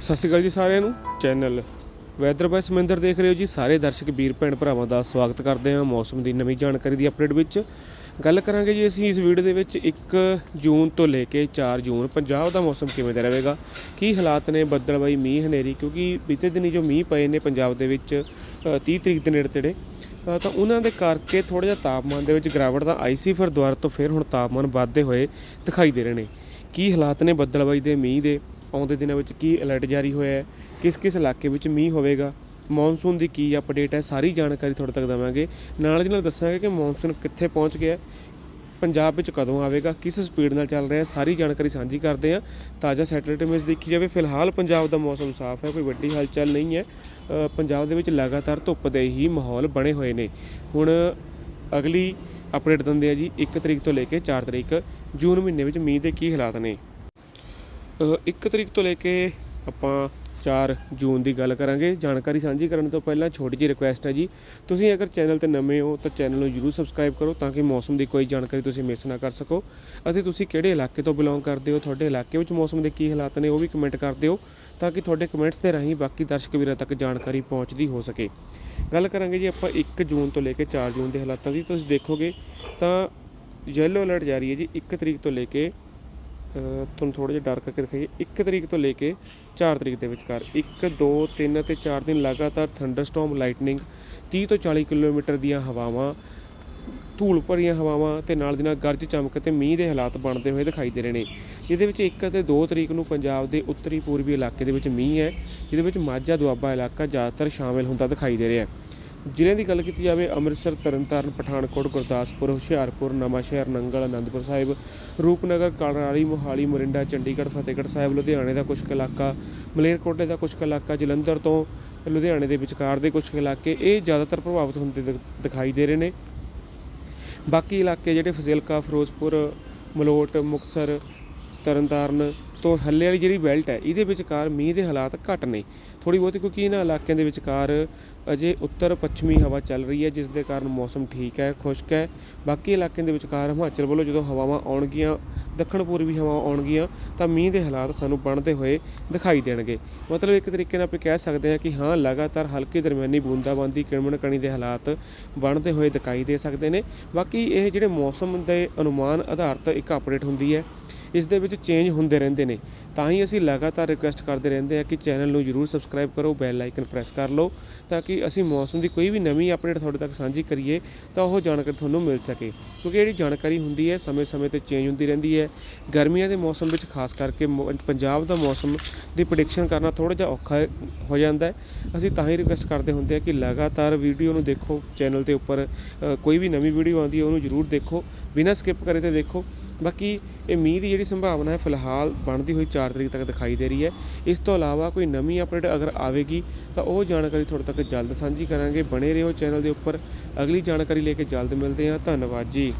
ਸਤਿ ਸ਼੍ਰੀ ਅਕਾਲ ਜੀ ਸਾਰਿਆਂ ਨੂੰ ਚੈਨਲ ਵੈਦਰ ਬਾਈ ਸਮਿੰਦਰ ਦੇਖ ਰਹੇ ਹੋ ਜੀ। ਸਾਰੇ ਦਰਸ਼ਕ ਵੀਰ ਭੈਣ ਭਰਾਵਾਂ ਦਾ ਸਵਾਗਤ ਕਰਦੇ ਹਾਂ ਮੌਸਮ ਦੀ ਨਵੀਂ ਜਾਣਕਾਰੀ ਦੀ ਅਪਡੇਟ ਵਿੱਚ। ਗੱਲ ਕਰਾਂਗੇ ਜੀ ਅਸੀਂ ਇਸ ਵੀਡੀਓ ਦੇ ਵਿੱਚ 1 ਜੂਨ ਤੋਂ ਲੈ ਕੇ 4 ਜੂਨ ਪੰਜਾਬ ਦਾ ਮੌਸਮ ਕਿਵੇਂ ਦਾ ਰਹੇਗਾ ਕੀ ਹਾਲਾਤ ਨੇ ਬੱਦਲਬਾਈ ਮੀਂਹ ਹਨੇਰੀ ਕਿਉਂਕਿ ਬੀਤੇ ਦਿਨੀ ਜੋ ਮੀਂਹ ਪਏ ਨੇ ਪੰਜਾਬ ਦੇ ਵਿੱਚ ਅ, 30 ਤਰੀਕ ਦੇ ਨੇੜੇ ਤੇੜੇ ਤਾਂ ਉਹਨਾਂ ਦੇ ਕਰਕੇ ਥੋੜਾ ਜਿਹਾ ਤਾਪਮਾਨ ਦੇ ਵਿੱਚ ਗਿਰਾਵਟ ਦਾ ਆਈ ਸੀ। ਫਿਰ ਦੁਬਾਰਾ ਤੋਂ ਫਿਰ ਹੁਣ ਤਾਪਮਾਨ ਵੱਧਦੇ ਹੋਏ ਦਿਖਾਈ ਦੇ ਰਹੇ ਨੇ। ਕੀ ਹਾਲਾਤ ਨੇ ਬੱਦਲਬਾਈ ਦੇ ਮੀਂਹ ਦੇ? ਆਉਂਦੇ ਦਿਨਾਂ ਵਿੱਚ ਕੀ ਅਲਰਟ ਜਾਰੀ ਹੋਇਆ ਹੈ, ਕਿਸ ਕਿਸ ਇਲਾਕੇ ਵਿੱਚ ਮੀਂਹ ਹੋਵੇਗਾ ਮੌਨਸੂਨ ਦੀ ਕੀ ਅਪਡੇਟ ਹੈ, ਸਾਰੀ ਜਾਣਕਾਰੀ ਤੁਹਾਡੇ ਤੱਕ ਦੇਵਾਂਗੇ। ਨਾਲ ਦੀ ਨਾਲ ਦੱਸਾਂਗੇ ਕਿ ਮੌਨਸੂਨ ਕਿੱਥੇ ਪਹੁੰਚ ਗਿਆ ਪੰਜਾਬ ਵਿੱਚ ਕਦੋਂ ਆਵੇਗਾ, ਕਿਸ ਸਪੀਡ ਨਾਲ ਚੱਲ ਰਿਹਾ ਸਾਰੀ ਜਾਣਕਾਰੀ ਸਾਂਝੀ ਕਰਦੇ ਹਾਂ। ਤਾਜ਼ਾ ਸੈਟਲਾਈਟ ਇਮੇਜ ਦੇਖੀ ਜਾਵੇ, ਫਿਲਹਾਲ ਪੰਜਾਬ ਦਾ ਮੌਸਮ ਸਾਫ਼ ਹੈ, ਕੋਈ ਵੱਡੀ ਹਲਚਲ ਨਹੀਂ ਹੈ। ਪੰਜਾਬ ਦੇ ਵਿੱਚ ਲਗਾਤਾਰ ਧੁੱਪ ਦੇ ਹੀ ਮਾਹੌਲ ਬਣੇ ਹੋਏ ਨੇ। ਹੁਣ ਅਗਲੀ ਅਪਡੇਟ ਦਿੰਦੇ ਆ ਜੀ 1 ਤਰੀਕ ਤੋਂ ਲੈ ਕੇ 4 ਤਰੀਕ, ਜੂਨ ਮਹੀਨੇ ਵਿੱਚ ਮੀਂਹ ਦੇ ਕੀ ਹਾਲਾਤ ਨੇ। ਅ, ਇੱਕ ਤਰੀਕ ਤੋਂ ਲੈ ਕੇ ਆਪਾਂ 4 ਜੂਨ ਦੀ ਗੱਲ ਕਰਾਂਗੇ। ਜਾਣਕਾਰੀ ਸਾਂਝੀ ਕਰਨ ਤੋਂ ਪਹਿਲਾਂ ਛੋਟੀ ਜਿਹੀ ਰਿਕੁਐਸਟ ਹੈ ਜੀ। ਤੁਸੀਂ ਅਗਰ ਚੈਨਲ ਤੇ ਨਵੇਂ ਹੋ ਤਾਂ ਚੈਨਲ ਨੂੰ ਜਰੂਰ ਸਬਸਕ੍ਰਾਈਬ ਕਰੋ ਤਾਂ ਕਿ ਮੌਸਮ ਦੀ ਕੋਈ ਜਾਣਕਾਰੀ ਤੁਸੀਂ ਮਿਸ ਨਾ ਕਰ ਸਕੋ। ਅਤੇ ਤੁਸੀਂ ਕਿਹੜੇ ਇਲਾਕੇ ਤੋਂ ਬਿਲੋਂਗ ਕਰਦੇ ਹੋ ਤੁਹਾਡੇ ਇਲਾਕੇ ਵਿੱਚ ਮੌਸਮ ਦੇ ਕੀ ਹਾਲਾਤ ਨੇ ਉਹ ਵੀ ਕਮੈਂਟ ਕਰ ਦਿਓ ਤਾਂ ਕਿ ਤੁਹਾਡੇ ਕਮੈਂਟਸ ਦੇ ਰਾਹੀਂ ਬਾਕੀ ਦਰਸ਼ਕ ਵੀਰਾਂ ਤੱਕ ਜਾਣਕਾਰੀ ਪਹੁੰਚਦੀ ਹੋ ਸਕੇ। ਗੱਲ ਕਰਾਂਗੇ ਜੀ ਆਪਾਂ 1 ਜੂਨ ਤੋਂ ਲੈ ਕੇ 4 ਜੂਨ ਦੇ ਹਾਲਾਤਾਂ ਦੀ। ਤੁਸੀਂ ਦੇਖੋਗੇ ਤਾਂ ਯੈਲੋ ਅਲਰਟ ਜਾਰੀ ਹੈ ਜੀ। 1 ਤਰੀਕ ਤੋਂ ਲੈ ਕੇ ਤੁਹਾਨੂੰ ਥੋੜਾ ਜਿਹਾ ਡਰ ਕਰਕੇ ਦਿਖਾਈਏ। 1 ਤਰੀਕ ਤੋਂ ਲੈ ਕੇ 4 ਤਰੀਕ ਦੇ ਵਿਚਕਾਰ। 1 2 3 ਅਤੇ 4 ਦਿਨ ਲਗਾਤਾਰ ਥੰਡਰਸਟਾਰਮ ਲਾਈਟਨਿੰਗ 30 ਤੋਂ 40 ਕਿਲੋਮੀਟਰ ਦੀਆਂ ਹਵਾਵਾਂ, ਧੂਲ ਭਰੀਆਂ ਹਵਾਵਾਂ ਤੇ ਨਾਲ ਦੀ ਨਾਲ ਗਰਜ ਚਮਕ ਤੇ ਮੀਂਹ ਦੇ ਹਾਲਾਤ ਬਣਦੇ ਹੋਏ ਦਿਖਾਈ ਦੇ ਰਹੇ ਨੇ। ਇਹਦੇ ਵਿੱਚ 1 ਅਤੇ 2 ਤਰੀਕ ਨੂੰ ਪੰਜਾਬ ਦੇ ਉੱਤਰੀ ਪੂਰਬੀ ਇਲਾਕੇ ਦੇ ਵਿੱਚ ਮੀਂਹ ਹੈ, ਜਿਹਦੇ ਵਿੱਚ ਮਾਝਾ ਦੁਆਬਾ ਇਲਾਕਾ ਜ਼ਿਆਦਾਤਰ ਸ਼ਾਮਿਲ ਹੁੰਦਾ ਦਿਖਾਈ ਦੇ ਰਿਹਾ ਹੈ। ਜ਼ਿਲ੍ਹਿਆਂ ਦੀ ਗੱਲ ਕੀਤੀ ਜਾਵੇ, ਅੰਮ੍ਰਿਤਸਰ, ਤਰਨਤਾਰਨ, ਪਠਾਨਕੋਟ, ਗੁਰਦਾਸਪੁਰ, ਹੁਸ਼ਿਆਰਪੁਰ, ਨਵਾਂਸ਼ਹਿਰ, ਨੰਗਲ, ਅਨੰਦਪੁਰ ਸਾਹਿਬ, ਰੂਪਨਗਰ ਕਲਰਾਲੀ ਮੋਹਾਲੀ, ਮੋਰਿੰਡਾ, ਚੰਡੀਗੜ੍ਹ, ਫਤਿਹਗੜ੍ਹ ਸਾਹਿਬ, ਲੁਧਿਆਣੇ ਦਾ ਕੁਝ ਕੁ ਇਲਾਕਾ, ਮਲੇਰਕੋਟਲੇ ਦਾ ਕੁਝ ਕੁ ਇਲਾਕਾ, ਜਲੰਧਰ ਤੋਂ ਲੁਧਿਆਣੇ ਦੇ ਵਿਚਕਾਰ ਦੇ ਕੁਝ ਇਲਾਕੇ, ਇਹ ਜ਼ਿਆਦਾਤਰ ਪ੍ਰਭਾਵਿਤ ਹੁੰਦੇ ਦਿਖ- ਦਿਖਾਈ ਦੇ ਰਹੇ ਨੇ। ਬਾਕੀ ਇਲਾਕੇ ਜਿਹੜੇ ਫਜ਼ਿਲਕਾ, ਫਿਰੋਜ਼ਪੁਰ, ਮਲੋਟ, ਮੁਕਤਸਰ, ਤਰਨਤਾਰਨ ਤੋਂ ਹੱਲੇ ਵਾਲੀ ਜਿਹੜੀ ਬੈਲਟ ਹੈ, ਇਹਦੇ ਵਿਚਕਾਰ ਮੀਂਹ ਦੇ ਹਾਲਾਤ ਘੱਟ ਨੇ। ਥੋੜੀ ਬਹੁਤੀ ਕਿਉਂਕਿ ਇਹਨਾਂ ਇਲਾਕਿਆਂ ਦੇ ਵਿਚਕਾਰ ਅਜੇ ਉੱਤਰ ਪੱਛਮੀ ਹਵਾ ਚੱਲ ਰਹੀ ਹੈ, ਜਿਸ ਦੇ ਕਾਰਨ ਮੌਸਮ ਠੀਕ ਹੈ, ਖੁਸ਼ਕ ਹੈ। ਬਾਕੀ ਇਲਾਕਿਆਂ ਦੇ ਵਿਚਕਾਰ ਹਿਮਾਚਲ ਵੱਲੋਂ ਜਦੋਂ ਹਵਾਵਾਂ ਆਉਣਗੀਆਂ, ਦੱਖਣ ਪੂਰਬੀ ਹਵਾਵਾਂ ਆਉਣਗੀਆਂ, ਤਾਂ ਮੀਂਹ ਦੇ ਹਾਲਾਤ ਸਾਨੂੰ ਬਣਦੇ ਹੋਏ ਦਿਖਾਈ ਦੇਣਗੇ। ਮਤਲਬ ਇੱਕ ਤਰੀਕੇ ਨਾਲ ਆਪਾਂ ਕਹਿ ਸਕਦੇ ਹਾਂ ਕਿ ਹਾਂ, ਲਗਾਤਾਰ ਹਲਕੀ ਦਰਮਿਆਨੀ ਬੂੰਦਾਬਾਂਦੀ ਕਿਣਮਣ ਕਣੀ ਦੇ ਹਾਲਾਤ ਬਣਦੇ ਹੋਏ ਦਿਖਾਈ ਦੇ ਸਕਦੇ ਨੇ। ਬਾਕੀ ਇਹ ਜਿਹੜੇ ਮੌਸਮ ਦੇ ਅਨੁਮਾਨ ਆਧਾਰਿਤ ਇੱਕ ਅਪਡੇਟ ਹੁੰਦੀ ਹੈ ਇਸ ਦੇ ਵਿੱਚ ਚੇਂਜ ਹੁੰਦੇ ਰਹਿੰਦੇ ਨੇ। ਤਾਂ ਹੀ ਅਸੀਂ ਲਗਾਤਾਰ ਰਿਕੁਐਸਟ ਕਰਦੇ ਰਹਿੰਦੇ ਹਾਂ ਕਿ ਚੈਨਲ ਨੂੰ ਜਰੂਰ ਸਬਸਕ੍ਰਾਈਬ ਕਰੋ ਬੈਲ ਆਈਕਨ ਪ੍ਰੈਸ ਕਰ ਲਓ, ਤਾਂ ਕਿ ਅਸੀਂ ਮੌਸਮ ਦੀ ਕੋਈ ਵੀ ਨਵੀਂ ਅਪਡੇਟ ਤੁਹਾਡੇ ਤੱਕ ਸਾਂਝੀ ਕਰੀਏ, ਤਾਂ ਉਹ ਜਾਣਕਾਰੀ ਤੁਹਾਨੂੰ ਮਿਲ ਸਕੇ। ਕਿਉਂਕਿ ਜਿਹੜੀ ਜਾਣਕਾਰੀ ਹੁੰਦੀ ਹੈ, ਸਮੇਂ-ਸਮੇਂ ਤੇ ਚੇਂਜ ਹੁੰਦੀ ਰਹਿੰਦੀ ਹੈ। ਗਰਮੀਆਂ ਦੇ ਮੌਸਮ ਵਿੱਚ ਖਾਸ ਕਰਕੇ ਮੌ- ਪੰਜਾਬ ਦਾ ਮੌਸਮ ਦੀ ਪ੍ਰੈਡਿਕਸ਼ਨ ਕਰਨਾ ਥੋੜਾ ਜਿਹਾ ਔਖਾ ਹੋ ਜਾਂਦਾ ਹੈ। ਅਸੀਂ ਤਾਂ ਹੀ ਰਿਕੁਐਸਟ ਕਰਦੇ ਹੁੰਦੇ ਹਾਂ ਕਿ ਲਗਾਤਾਰ ਵੀਡੀਓ ਨੂੰ ਦੇਖੋ ਚੈਨਲ ਦੇ ਉੱਪਰ ਕੋਈ ਵੀ ਨਵੀਂ ਵੀਡੀਓ ਆਉਂਦੀ ਹੈ, ਉਹਨੂੰ ਜਰੂਰ ਦੇਖੋ। ਬਿਨਾਂ ਸਕਿਪ ਕਰੇ ਤੇ ਦੇਖੋ। ਬਾਕੀ ਇਹ ਮੀਂਹ ਦੀ ਜਿਹੜੀ ਸੰਭਾਵਨਾ ਹੈ, ਫਿਲਹਾਲ ਬਣਦੀ ਹੋਈ 4 ਤਰੀਕ ਤੱਕ ਦਿਖਾਈ ਦੇ ਰਹੀ ਹੈ। ਇਸ ਤੋਂ ਇਲਾਵਾ ਕੋਈ ਨਵੀਂ ਅਪਡੇਟ ਅਗਰ ਆਵੇਗੀ, ਤਾਂ ਉਹ ਜਾਣਕਾਰੀ ਤੁਹਾਡੇ ਤੱਕ ਜਲਦ ਸਾਂਝੀ ਕਰਾਂਗੇ। ਬਣੇ ਰਹੋ ਚੈਨਲ ਦੇ ਉੱਪਰ। ਅਗਲੀ ਜਾਣਕਾਰੀ ਲੈ ਕੇ ਜਲਦ ਮਿਲਦੇ ਹਾਂ। ਧੰਨਵਾਦ ਜੀ।